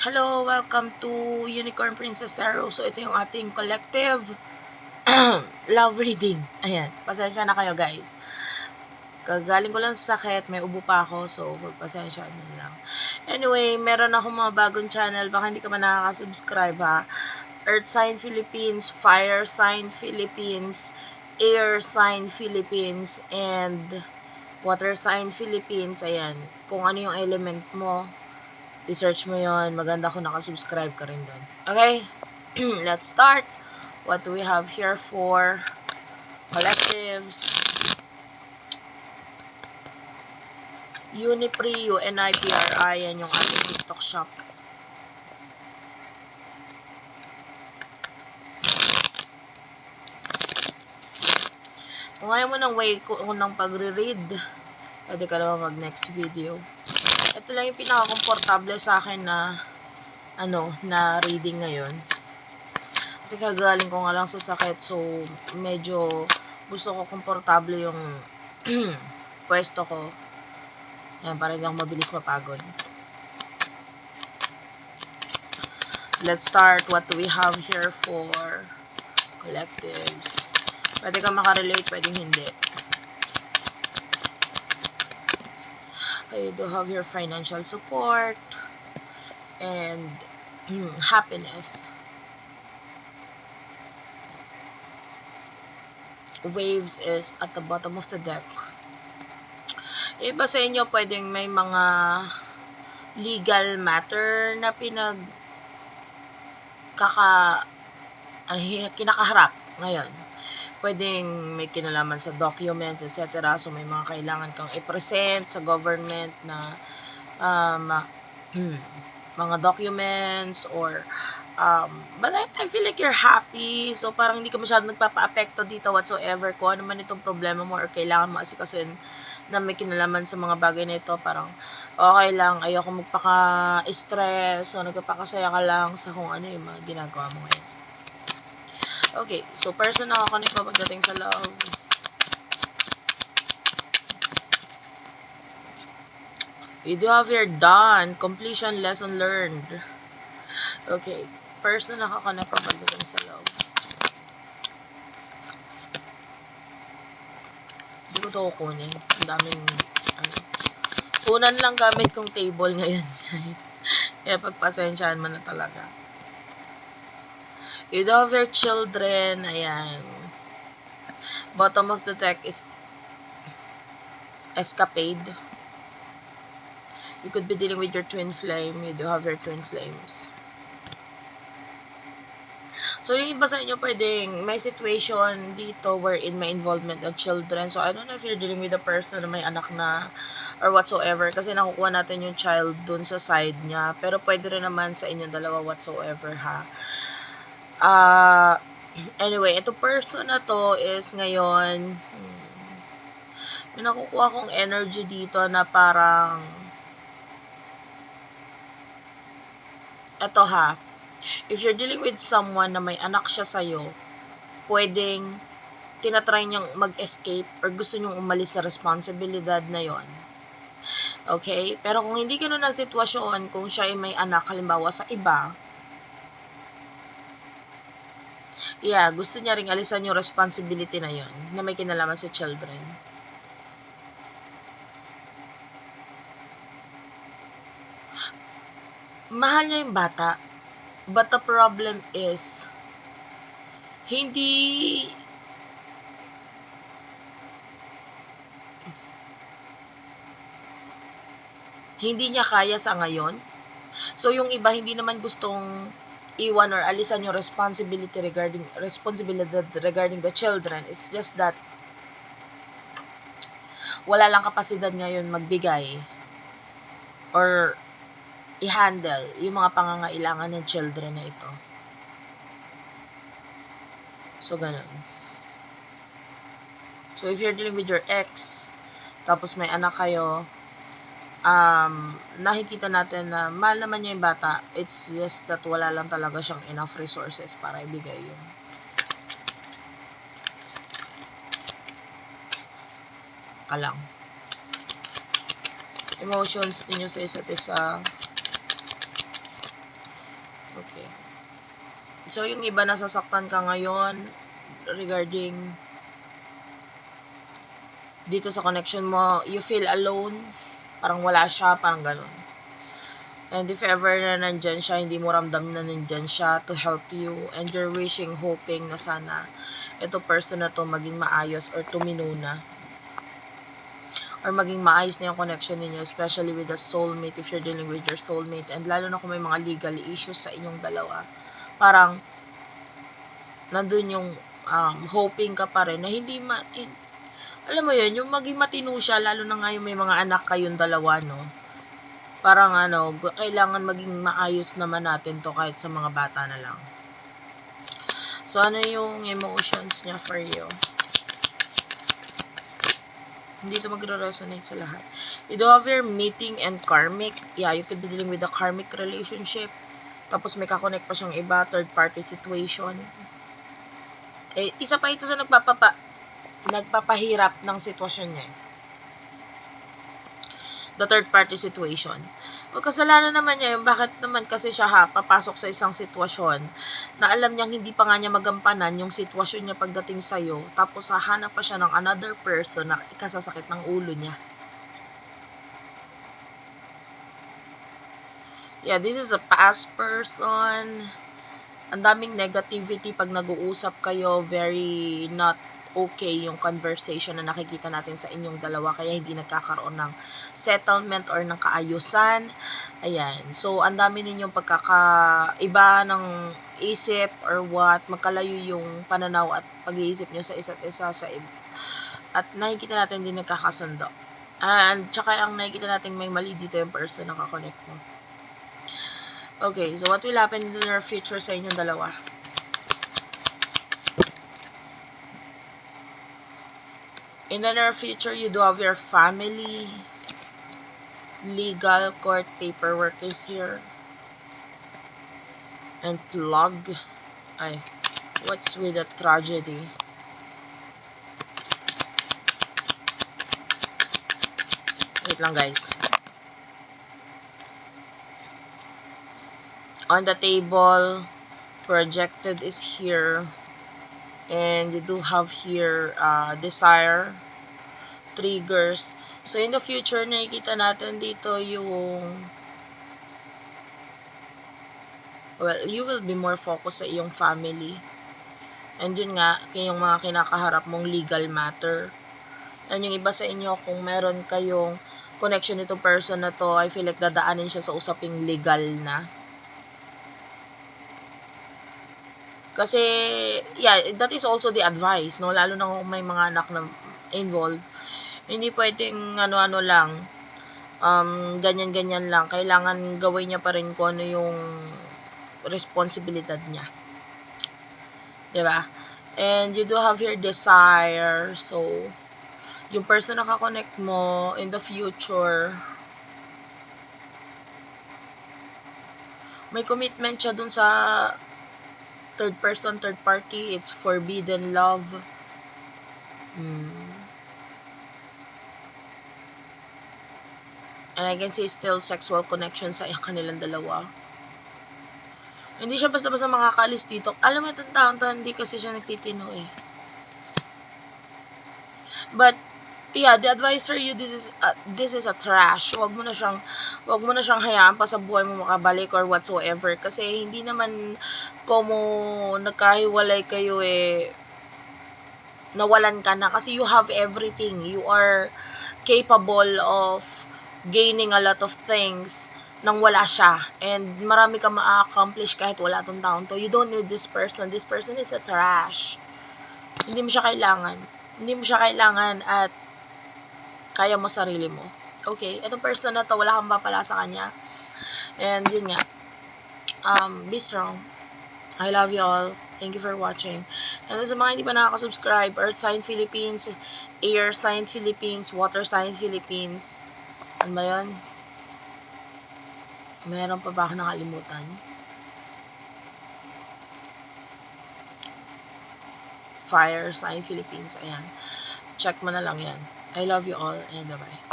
Hello, welcome to Unicorn Princess Tarot. So, ito yung ating collective love reading. Ayan, pasensya na kayo guys. Kagaling ko lang sa sakit, may ubo pa ako, so magpasensya nyo lang. Anyway, meron ako mga bagong channel, baka hindi ka man nakaka-subscribe ha. Earth Sign Philippines, Fire Sign Philippines, Air Sign Philippines, and Water Sign Philippines. Ayan, kung ano yung element mo, research mo yon maganda kung nakasubscribe ka rin doon. Okay? Let's start. What do we have here for collectives? Unipri, UNIPRI, yan yung ating TikTok shop. Kung ayaw mo ng way ko ng pagre-read, pwede ka naman mag-next video. Ito lang yung pinaka-komportable sa akin na ano, na reading ngayon. Kasi kagaling ko nga lang sa sakit, so medyo gusto ko komportable yung pwesto ko. Ayan, para hindi ako mabilis mapagod. Let's start what we have here for collectives. Pwede ka makarelate, pwedeng hindi. You do have your financial support and happiness. Waves is at the bottom of the deck. Iba sa inyo, pwedeng may mga legal matter na pinag kaka ano, kinakaharap ngayon. Pwedeng may kinalaman sa documents, etc. So, may mga kailangan kang i-present sa government na um, mga documents or um, but I, I feel like you're happy. So, parang hindi ka masyadong nagpapa-apekto dito whatsoever. Kung ano man itong problema mo or kailangan mo asikasuin na may kinalaman sa mga bagay na ito, parang okay lang, ayoko magpaka-stress o nagpapakasaya ka lang sa kung ano yung mga ginagawa mo ngayon. Okay, so person na connect mo pagdating sa love. You do have your done, completion, lesson learned. Okay, person na connect mo pagdating sa love. Hindi ko ito kukunin. Ang daming, ano. Kunan lang gamit kong table ngayon, guys. Kaya pagpasensyahan mo na talaga. You do have your children. Ayan. Bottom of the deck is escapade. You could be dealing with your twin flame. You do have your twin flames. So, yung iba sa inyo pwedeng may situation dito wherein may involvement of children. So, I don't know if you're dealing with a person na may anak na or whatsoever. Kasi nakukuha natin yung child dun sa side niya. Pero pwede rin naman sa inyong dalawa whatsoever ha. Uh, anyway, ito person na to is ngayon, may nakukuha kong energy dito na parang, eto ha, if you're dealing with someone na may anak siya sa'yo, pwedeng tinatry niyang mag-escape or gusto niyong umalis sa responsibilidad na yon. Okay? Pero kung hindi ganun ang sitwasyon, kung siya ay may anak, halimbawa sa iba, yeah, gusto niya ring alisan yung responsibility na yon na may kinalaman sa children. Mahal niya yung bata. But the problem is, hindi hindi niya kaya sa ngayon. So, yung iba hindi naman gustong iwan or alisan yung responsibility regarding responsibility regarding the children. It's just that wala lang kapasidad ngayon magbigay or i-handle yung mga pangangailangan ng children na ito. So, ganun. So, if you're dealing with your ex, tapos may anak kayo, um, nakikita natin na mahal naman niya yung bata. It's just that wala lang talaga siyang enough resources para ibigay yun. Ka. Emotions ninyo sa isa't isa. Okay. So, yung iba nasasaktan ka ngayon regarding dito sa connection mo, you feel alone, parang wala siya, parang ganun. And if ever na nandyan siya, hindi mo ramdam na nandyan siya to help you, and you're wishing, hoping na sana ito person na to maging maayos or tumino na. Or maging maayos na yung connection ninyo, especially with the soulmate, if you're dealing with your soulmate. And lalo na kung may mga legal issues sa inyong dalawa. Parang, nandun yung um, hoping ka pa rin na hindi ma... alam mo yun, yung maging matino siya, lalo na nga yung may mga anak kayong dalawa, no? Parang ano, kailangan maging maayos naman natin to kahit sa mga bata na lang. So, ano yung emotions niya for you? Hindi to magre-resonate sa lahat. You do have your meeting and karmic. Yeah, you could be dealing with a karmic relationship. Tapos may kakonect pa siyang iba, third party situation. Eh, isa pa ito sa nagpapapa, nagpapahirap ng sitwasyon niya. The third party situation. O kasalanan naman niya yung bakit naman kasi siya ha, papasok sa isang sitwasyon na alam niyang hindi pa nga niya magampanan yung sitwasyon niya pagdating sa'yo, tapos hahanap pa siya ng another person na ikasasakit ng ulo niya. Yeah, this is a past person. Ang daming negativity pag nag-uusap kayo, very not okay yung conversation na nakikita natin sa inyong dalawa kaya hindi nagkakaroon ng settlement or ng kaayusan. Ayan. So, ang dami ninyong pagkakaiba ng isip or what, magkalayo yung pananaw at pag-iisip nyo sa isa't isa sa ib- at nakikita natin din nagkakasundo. And tsaka ang nakikita natin may mali dito yung person na kakonect mo. Okay, so what will happen in the future sa inyong dalawa? In the near future, you do have your family, legal court paperwork is here, and plug. I. what's with the tragedy? Wait lang guys. On the table, projected is here. And you do have here uh, desire, triggers. So in the future, nakikita natin dito yung well, you will be more focused sa iyong family. And yun nga, kayong mga kinakaharap mong legal matter. And yung iba sa inyo, kung meron kayong connection nito person na to, I feel like dadaanin siya sa usaping legal na. Kasi, yeah, that is also the advice, no? Lalo na kung may mga anak na involved. Hindi pwedeng ano-ano lang, um, ganyan-ganyan lang. Kailangan gawin niya pa rin kung ano yung responsibilidad niya. ba? And you do have your desire. So, yung person na kakonect mo in the future, may commitment siya dun sa third person, third party. It's forbidden love. Hmm. And I can see still sexual connection sa kanilang dalawa. Hindi siya basta-basta makakalis dito. Alam mo itong taon to, hindi kasi siya nagtitino eh. But, yeah, the advice for you, this is, uh, this is a trash. Huwag mo na siyang, huwag mo na siyang hayaan pa sa buhay mo makabalik or whatsoever. Kasi hindi naman como nagkahiwalay kayo eh, nawalan ka na. Kasi you have everything. You are capable of gaining a lot of things nang wala siya. And marami ka ma-accomplish kahit wala tong taon to. You don't need this person. This person is a trash. Hindi mo siya kailangan. Hindi mo siya kailangan at kaya mo sarili mo. Okay? Itong person na to, wala kang mapala sa kanya. And yun nga. Um, be strong. I love you all. Thank you for watching. And sa mga hindi pa nakaka-subscribe, Earth Sign Philippines, Air Sign Philippines, Water Sign Philippines. Ano ba yun? Meron pa ba ako nakalimutan? Fire Sign Philippines. Ayan. Check mo na lang yan. I love you all and bye-bye.